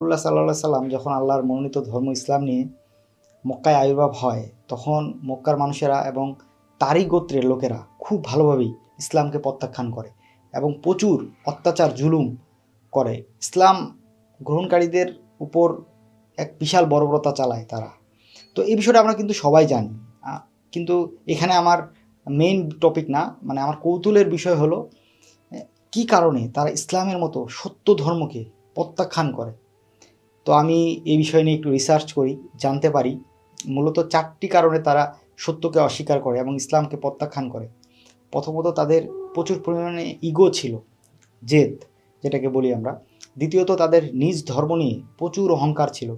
রসুল্লাহ সাল্লাহ সাল্লাম যখন আল্লাহর মনোনীত ধর্ম ইসলাম নিয়ে মক্কায় আবির্ভাব হয়, তখন মক্কার মানুষেরা এবং তারই গোত্রের লোকেরা খুব ভালোভাবেই ইসলামকে প্রত্যাখ্যান করে এবং প্রচুর অত্যাচার, জুলুম করে। ইসলাম গ্রহণকারীদের উপর এক বিশাল বর্বরতা চালায় তারা। তো এই বিষয়টা আমরা কিন্তু সবাই জানি। কিন্তু এখানে আমার মেইন টপিক না মানে আমার কৌতূহলের বিষয় হলো কি কারণে তারা ইসলামের মতো সত্য ধর্মকে প্রত্যাখ্যান করে? তো আমি এই বিষয় নিয়ে একটু রিসার্চ করি, জানতে পারি। মূলত চারটি কারণে তারা সত্যকে অস্বীকার করে এবং ইসলামকে প্রত্যাখ্যান করে। প্রথমত তাদের প্রচুর পরিমাণে ইগো ছিল, জেদ, যেটাকে বলি আমরা। দ্বিতীয়ত তাদের নিজ ধর্ম নিয়ে প্রচুর অহংকার ছিল।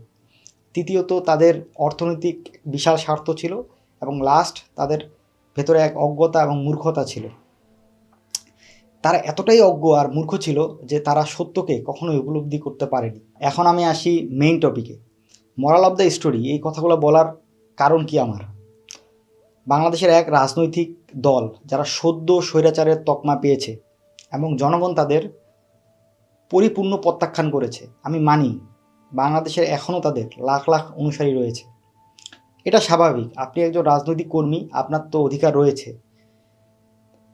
তৃতীয়ত তাদের অর্থনৈতিক বিশাল স্বার্থ ছিল এবং লাস্ট তাদের ভেতরে এক অজ্ঞতা এবং মূর্খতা ছিল। তারা এতটাই অজ্ঞ আর মূর্খ ছিল যে তারা সত্যকে কখনোই উপলব্ধি করতে পারেনি। এখন আমি আসি মেইন টপিকে মরাল অফ দ্য স্টোরি এই কথাগুলো বলার কারণ কি আমার? বাংলাদেশের এক রাজনৈতিক দল যারা সদ্য স্বৈরাচারের তকমা পেয়েছে এবং জনগণ তাদের পরিপূর্ণ প্রত্যাখ্যান করেছে। আমি মানি, বাংলাদেশের এখনও তাদের লাখ লাখ অনুসারী রয়েছে। এটা স্বাভাবিক। আপনি একজন রাজনৈতিক কর্মী, আপনার তো অধিকার রয়েছে।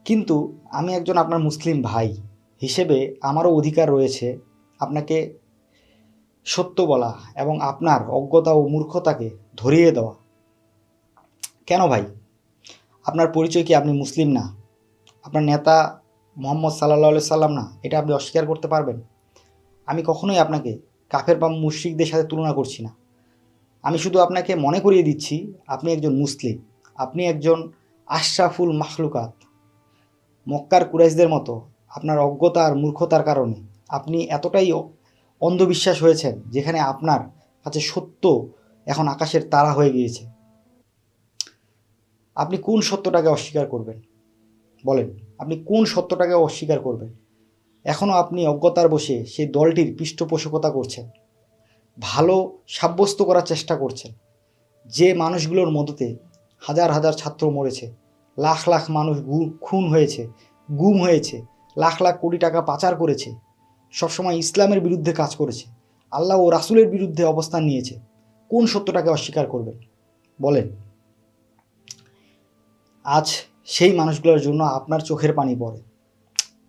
কিন্তু আমি একজন আপনার মুসলিম ভাই হিসেবে আমারও অধিকার রয়েছে আপনাকে সত্য বলা এবং আপনার অজ্ঞতা ও মূর্খতাকে ধরিয়ে দেওয়া। কেন ভাই? আপনার পরিচয় কি আপনি মুসলিম না? আপনার নেতা মোহাম্মদ সাল্লাহ সাল্লাম না? এটা আপনি অস্বীকার করতে পারবেন? আমি কখনোই আপনাকে কাফের বা মুশ্রিকদের সাথে তুলনা করছি না। আমি শুধু আপনাকে মনে করিয়ে দিচ্ছি, আপনি একজন মুসলিম, আপনি একজন আশরাফুল মাখলুকাত। মক্কার কুরাইশদের মতো আপনার অজ্ঞতা আর মূর্খতার কারণে আপনি এতটাই অন্ধবিশ্বাস হয়েছেন যেখানে আপনার কাছে সত্য এখন আকাশের তারা হয়ে গিয়েছে। আপনি কোন সত্যটাকে অস্বীকার করবেন? বলেন, আপনি কোন সত্যটাকে অস্বীকার করবেন? এখনও আপনি অজ্ঞতার বসে সেই দলটির পৃষ্ঠপোষকতা করছেন। ভালো সাব্যস্ত করার চেষ্টা করছেন। যে মানুষগুলোর মদতে হাজার হাজার ছাত্র মরেছে। লাখ লাখ মানুষ গু- খুন হয়েছে, গুম হয়েছে, লাখ লাখ কোটি টাকা পাচার করেছে, সবসময় ইসলামের বিরুদ্ধে কাজ করেছে, আল্লাহ ও রাসূলের বিরুদ্ধে অবস্থান নিয়েছে। কোন সত্যটাকে অস্বীকার করবেন? বলেন। আজ সেই মানুষগুলোর জন্য আপনার চোখের পানি পড়ে।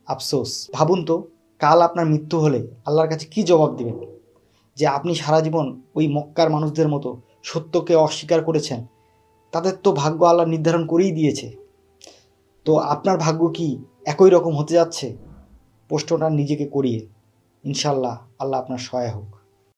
আফসোস। ভাবুন তো, কাল আপনার মৃত্যু হলে আল্লাহর কাছে কি জবাব দিবেন? যে আপনি সারা জীবন ওই মক্কার মানুষদের মতো সত্যকে অস্বীকার করেছেন তাদের তো ভাগ্য আল্লাহ নির্ধারণ করেই দিয়েছে। তো আপনার ভাগ্য কি একই রকম হতে যাচ্ছে? প্রশ্নটা নিজেকে করিয়ে। ইনশাল্লাহ আল্লাহ আপনার সহায় হোক।